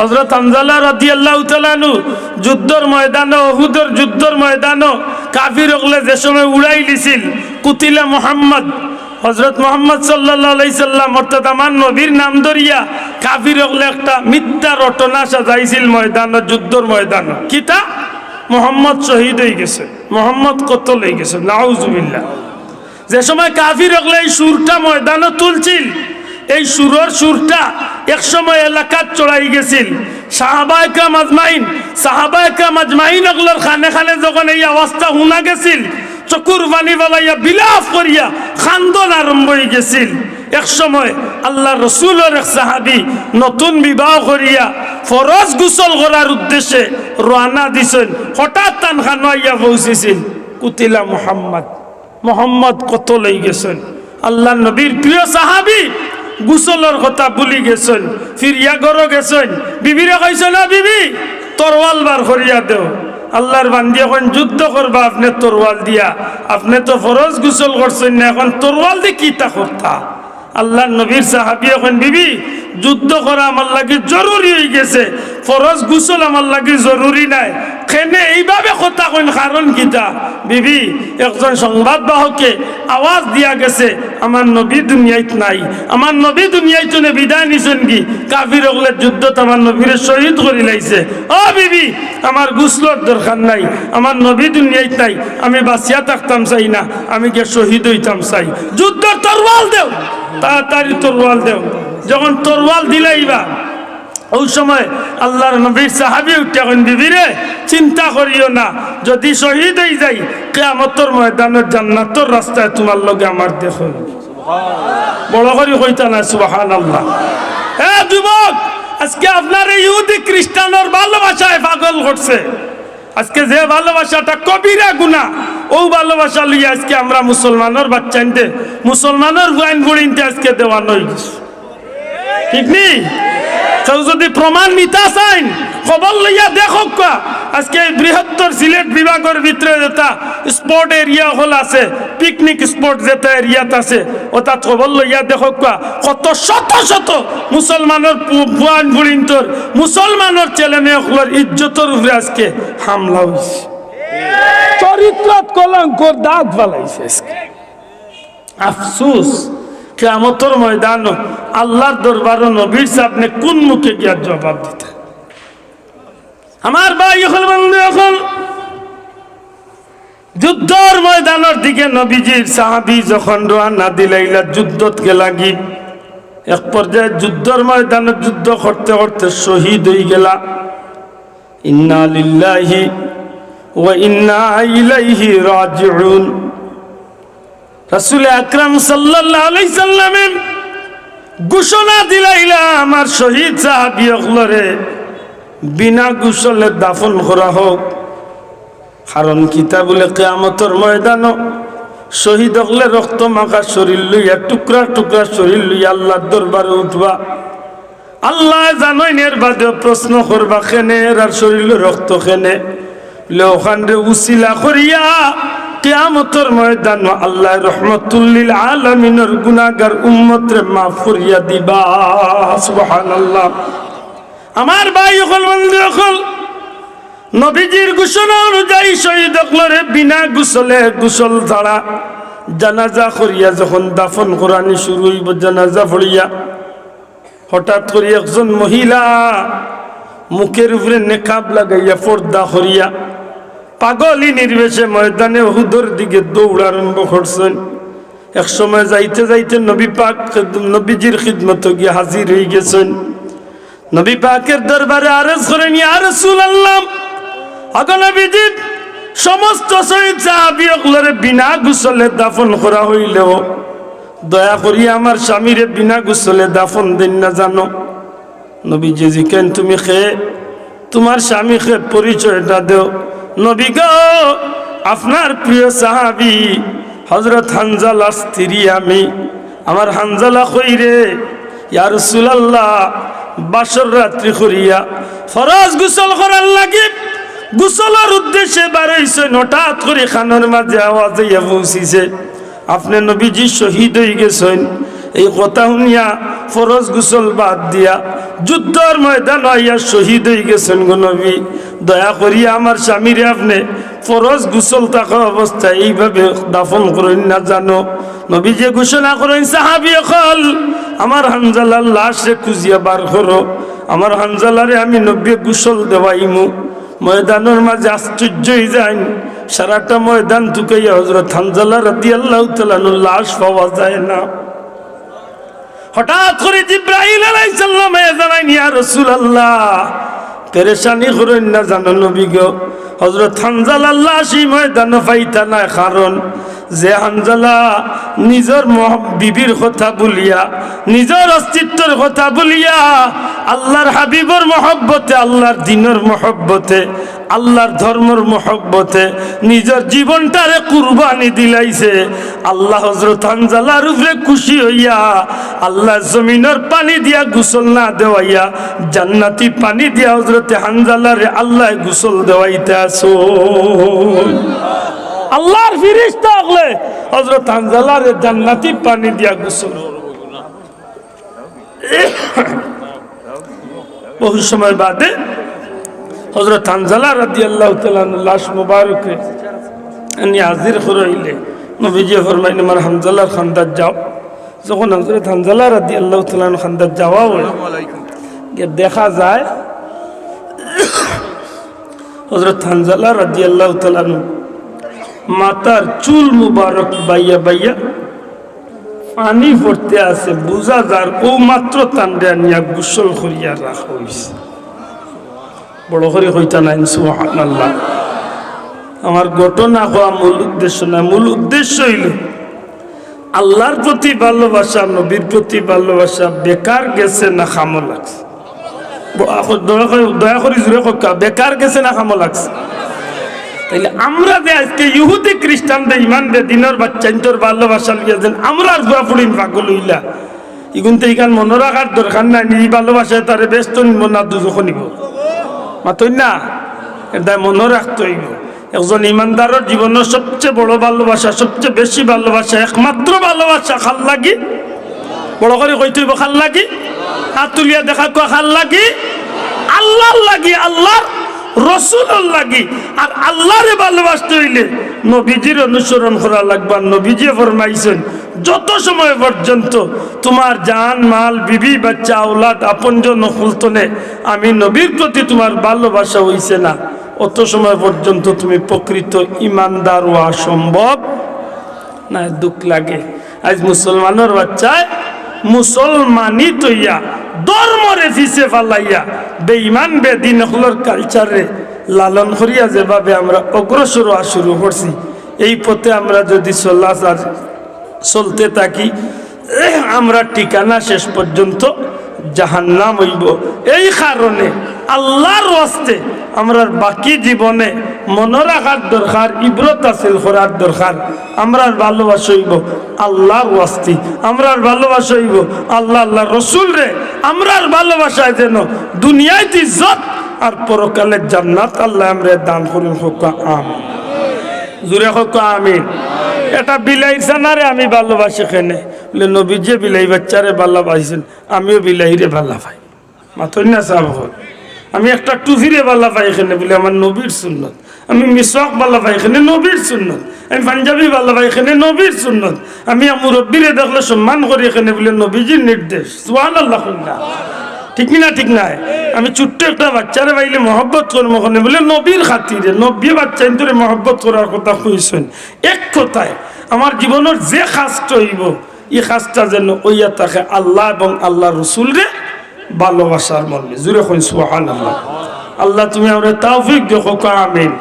হজরত হানজালা রাদি আল্লাহ তালানু যুদ্ধর ময়দান অহুদর যুদ্ধর ময়দান কাফির হকলে যে সময় উড়াই দিছিল, কুতিলা মোহাম্মদ, হজরত মোহাম্মদ সাল্লাহ সাল্লাম, অর্থাৎ আমার নবীর নাম ধরিয়া কাফির হকলে একটা মিথ্যা রটনা সাজাইছিল ময়দান, যুদ্ধর ময়দান। কিতা? মোহাম্মদ শহীদ হয়ে গেছে, মোহাম্মদ কতল হয়ে গেছে, নাউজুবিল্লাহ। যে সময় কাফির হকলে এই সুরটা ময়দানে তুলছিল এই সুরর সুরটা এক সময় এলাকাত চড়াই গেছিল। সাহাবায়কা মাজমাইন সাহাবায়কা মাজমাইন ওগুলোর খানে খানে যখন এই অবস্থা শুনা গেছিল, চকুর পানি বলাইয়া বিলাপ করিয়া খান্দন আরম্ভ হয়ে গেছিল। এক সময় আল্লাহ রসুলের এক সাহাবি নতুন বিবাহ করিয়া ফরজ গুসল করার উদ্দেশ্যে রানা দিছেন। হঠাৎ তান খানাইয়া পৌঁছেছিল। কুতিলা মোহাম্মদ মোহাম্মদ কত লই গেছেন? আল্লাহ নবীর প্রিয় সাহাবি গুসলের কথা ভুলি গেছেন ফিরিয়া গরো গেছেন। বিবিরে কইছে না বিবি তরওয়াল বার করিয়া দেও। আল্লাহর বান্দি এখন যুদ্ধ করবা আপনি তরওয়াল দিয়া। আপনি তো ফরজ গুসল করছেন না, এখন তরওয়াল দিয়ে কি তা করতা আল্লাহ নবীর সাহাবি এখন, বিবি যুদ্ধ করা আমার লাগে জরুরি হয়ে গেছে। ফরজ গুসল আমার লাগে জরুরি নাই। খেনে এইভাবে কথা কইন, কারণ কিতা বিবি, একজন সংবাদ বাহকে আওয়াজ দিয়া গেছে, আমার নবী দুনিয়াইত নাই। আমার নবী দুনিয়াইত বিদায় নিছেন কি? কাফির হলে যুদ্ধত আমার নবীর শহীদ করে লাইছে। ও বিবি, আমার গুসলর দরকার নাই। আমার নবী দুনিয়াইত নাই। আমি বাঁচিয়া থাকতাম চাই না। আমি কে শহীদ হইতাম চাই। যুদ্ধর তরওয়াল দেও। তাড়াতাড়ি তরওয়াল দেও। যখন তরওয়াল দিলাইবা ওই সময় আল্লাহর নবীর সাহাবি উঠে এখন বিবিরে চিন্তা করিও না যদি শহীদ হয়ে যাই কেয়ামতর ময়দানের জান্নাতর রাস্তায় তোমার লগে আমার দেখো বড় করি কইতা না সুবাহান আল্লাহ হ্যাঁ যুবক আজকে আপনার এই ইহুদি খ্রিস্টানের ভালোবাসায় পাগল করছে আজকে যে ভালোবাসাটা কবিরা গুণা ও ভালোবাসা লইয়া আজকে আমরা মুসলমানের বাচ্চাইনতে মুসলমানের গুয়াইন গুড়িনতে আজকে দেওয়ানো হয়ে গেছে ঠিক নেই যদি প্রমাণ নিতা চাইন খবর লইয়া দেখক আজকে বৃহত্তর সিলেট বিভাগের ভিতরে যেটা স্পট এরিয়া হল আছে, পিকনিক স্পট যেটা এরিয়াত আছে ওটা খবর লইয়া দেখক কত শত শত মুসলমানের পুয়ান বুড়িন্তর মুসলমানের ছেলে মেয়েগুলোর ইজ্জতর উপরে আজকে হামলা হয়েছে চরিত্রত কলঙ্কর দাঁত বালাইছে আজকে। আফসুস। কেমতর ময়দান আল্লাহর দরবার নবীর আপনি কোন মুখে গিয়া জবাব দিতে? আমার ভাই এখন বন্ধু এখন যুদ্ধর ময়দানের দিকে নবীজির সাহাবি যখন রোয়ানা দিলাইলা যুদ্ধত গেলাগি, এক পর্যায়ে যুদ্ধর ময়দানে যুদ্ধ করতে করতে শহীদ হয়ে গেলা। ইন্না লিল্লাহি ওয়া ইন্না ইলাইহি রাজিউন। রাসুল আকরাম সাল্লামের ঘোষণা দিলাইলা, আমার শহীদ সাহাবিয়কলরে বিনা গুসলে দাফন করা হোক। কারণ কিতা বলে কেয়ামতর ময়দান শহীদ হকলে রক্ত মাখা শরীর লইয়া, টুকরা টুকরা শরীর লইয়া আল্লাহর দরবারে উঠবা। আল্লাহ জানইন এর বাদে প্রশ্ন করবা খেনে আর শরীর রক্ত খেনে ওখান রে উসিলা করিয়া কেয়ামতর ময়দান আল্লাহ রহমতুল্লিল আলমিনের গুনাগার উম্মতরে মাফ করিয়া দিবা। আমার ভাই অকল বন্ধু অকল নবীজির ঘোষণা অনুযায়ী শহীদ অকলরে বিনা গুসলে গুসল ছাড়া জানাজা করিয়া যখন দাফন করানি শুরু হইব, জানাজা পড়িয়া হঠাৎ করে একজন মহিলা মুখের উপরে নেকাব লাগাইয়া পর্দা করিয়া পাগলি নির্বেশে ময়দানে হুদর দিকে দৌড় আরম্ভ করছেন। এক সময় যাইতে যাইতে নবী পাক নবীজির খিদমত গিয়ে হাজির হয়ে গেছেন। নবী পাকের দরবারে আরজ করেন ইয়া রাসূলুল্লাহ, আগে নবীজি, সমস্ত শহীদ সাহাবিয়কলরে বিনা গুসলে দাফন করা হইলেও, দয়া করি আমার স্বামীরে বিনা গুসলে দাফন দিন না জানো। নবীজি জিকেন তুমি খেয়ে তোমার স্বামী খেয়ে পরিচয়টা দেও। নবী গো, আপনার প্রিয় সাহাবি হজরত হানজালা স্ত্রী আমি। আমার হানজালা কইরে ইয়ার সুলাল্লাহ বাসর রাত্রি করিয়া ফরজ গুসল করার লাগে গুসলের উদ্দেশ্যে বাড়াইছে হঠাৎ করে খানের মাঝে আওয়াজ পৌঁছিছে আপনি নবীজি শহীদ হয়ে গেছেন। এই কথা শুনিয়া ফরজ গুসল বাদ দিয়া যুদ্ধর ময়দান হইয়া শহীদ হয়ে গেছেন গো নবী। দয়া করিয়া আমার স্বামীরে আপনি ফরজ গুসল থাকা অবস্থায় এইভাবে দাফন করেন না জানো। নবী যে ঘোষণা করেন, সাহাবি কল আমার হানজালার লাশে খুঁজিয়া বার করো। আমার হানজালারে আমি নব্বী গুসল দেওয়াইমু। ময়দানের মাঝে আশ্চর্যই যাই সারাটা ময়দান তুকাইয়া হজরত হানজালা রাদি আল্লাহ তালানুর লাশ পাওয়া যায় না। হঠাৎ করে জিব্রাহিল আলাইসাল্লাম জানাইন, ইয়া রাসূলুল্লাহ পেরেশানি করেন না জানো নবী গো। হজরত হানজাল আল্লাহ সেই ময়দান পাইতা না কারণ যে হানজালা নিজের বিবির কথা বলিয়া, নিজের অস্তিত্বের কথা বলিয়া, আল্লাহর হাবিবর মহব্বতে, আল্লাহর দিনের মহব্বতে, আল্লাহর ধর্মর মহব্বতে, নিজের জীবনটারে কুরবানি দিলাইছে। আল্লাহ হজরত হানজালার উপরে খুশি হইয়া আল্লাহ জমিনের পানি দিয়া গোসল না দেওয়াইয়া, জান্নাতি পানি দিয়া হজরতে হানজালারে আল্লাহ গোসল দেওয়াইতে আসো আল্লাহর ফিরিস্তা হজরত হানজালারে জান্নাতি পানি দিয়া গোসল বহু সময় বাদে হজরত হানজালা রাদি আল্লাহ লাশ মুবারকে এনে হাজির হইলে নবীজি ফরমাইন আমার হানজালার খান্দার যাও। যখন হজরত হানজালা রাদি আল্লাহ তালান খান্দার যাওয়া দেখা যায় হজরত হানজালা রাদি আল্লাহ তালান মাতার চুল মুবারক বাইয়া বাইয়া পানি পড়তে আছে, বুঝা যার ও মাত্র তান্ডে আনিয়া গোসল করিয়া রাখা হয়েছে বড় করে হইতা নাই, সুবহানাল্লাহ। আমার ঘটনা হওয়া মূল উদ্দেশ্য না মূল উদ্দেশ্য হইল, আল্লাহর প্রতি ভালোবাসা, নবীর প্রতি ভালোবাসা, বেকার গেছে না খামো লাগছে। দয়া করে জুড়ে বেকার গেছে না খামো লাগছে। তাইলে আমরা যে আজকে ইহুদি খ্রিস্টানদের ইমান দে দিনের বাচ্চা তোর ভালোবাসা লিয়েছেন আমরা আর গুয়া ফুড়িন পাগল হইলা। ইগুন তো ইখান মনে রাখার দরকার নাই, নি ভালোবাসায় তারে ব্যস্ত নিব না দুজখ নিব। মাতই না? এটা মনে রাখতে হইব। একজন ইমানদারের জীবনের সবচেয়ে বড় ভালোবাসা সবচেয়ে বেশি ভালোবাসা একমাত্র ভালোবাসা খাল লাগি। বড় করে কইতে হইব খাল লাগি? হাত তুলিয়া দেখা কো খাল লাগি? আল্লাহ লাগি, আল্লাহর রসুলের লাগি আর আল্লাহরে ভালোবাসতে হইলে নবীজির অনুসরণ করা লাগবে। আর নবীজি ফরমাইছেন, যত সময় পর্যন্ত তোমার জান, মাল, বিবি, বাচ্চা, আওলাদ, আপনজন খুলতনে আমি নবীর প্রতি তোমার ভালোবাসা হইছে না, অত সময় পর্যন্ত তুমি প্রকৃত ইমানদার হওয়া সম্ভব না, দুঃখ লাগে। আজ মুসলমানের বাচ্চায় মুসলমানই তৈয়া ধর্মরে ফিসে ফালাইয়া, বেঈমান, বেদিন হলর কালচারে লালন করিয়া যেভাবে আমরা অগ্রসর শুরু করছি, এই পথে আমরা যদি চল্লা চলতে থাকি, আমরা ঠিকানা শেষ পর্যন্ত জাহান্নাম হইব। এই কারণে আল্লাহর ওয়াস্তে আমরা বাকি জীবনে মনে রাখার দরকার, ইব্রত হাসিল করার দরকার আমরার ভালোবাসা হইব আল্লাহর ওয়াস্তি আমরার ভালোবাসা হইব আল্লাহ আল্লাহ রসুল রে আমরার ভালোবাসায় যেন দুনিয়ায় ইজ্জত আর পরকালের জান্নাত আল্লাহ আমরা দান করুন হোক আম জুড়ে হোক আমিন। এটা বিলাই সানারে আমি ভালোবাসি খেনে বলে নবী যে বিলাই বাচ্চারে ভালোবাসিছেন, আমিও বিলাইরে ভালো পাই মাথই না চাব আমি একটা টুফিরে বাল্লা পাই এখানে বলে আমার নবীর সুন্নত। আমি মিসওয়াক ভালো পাই এখানে নবীর সুন্নত। আমি পাঞ্জাবি ভালো পাই এখানে নবীর সুন্নত। আমি মুরব্বীরে দেখলে সম্মান করি এখানে বলে নবীজির নির্দেশ। সুহান আল্লাহ ঠিক না ঠিক নাই? আমি ছোট্ট একটা বাচ্চারে পাইলে মহব্বত করব ওখানে বলে নবীর খাতিরে নবী বাচ্চা তোরে মহব্বত করার কথা কইছেন। এক কথায়, আমার জীবনের যে কাজটা হইব, এই কাজটা যেন ওইয়া থাকে আল্লাহ এবং আল্লাহ রসুল রে ভালোবাসার মর্মে। জুড়ে কইন সুহান আল্লাহ আল্লাহ তুমি আমরা তাওফিক দেখো আমিন।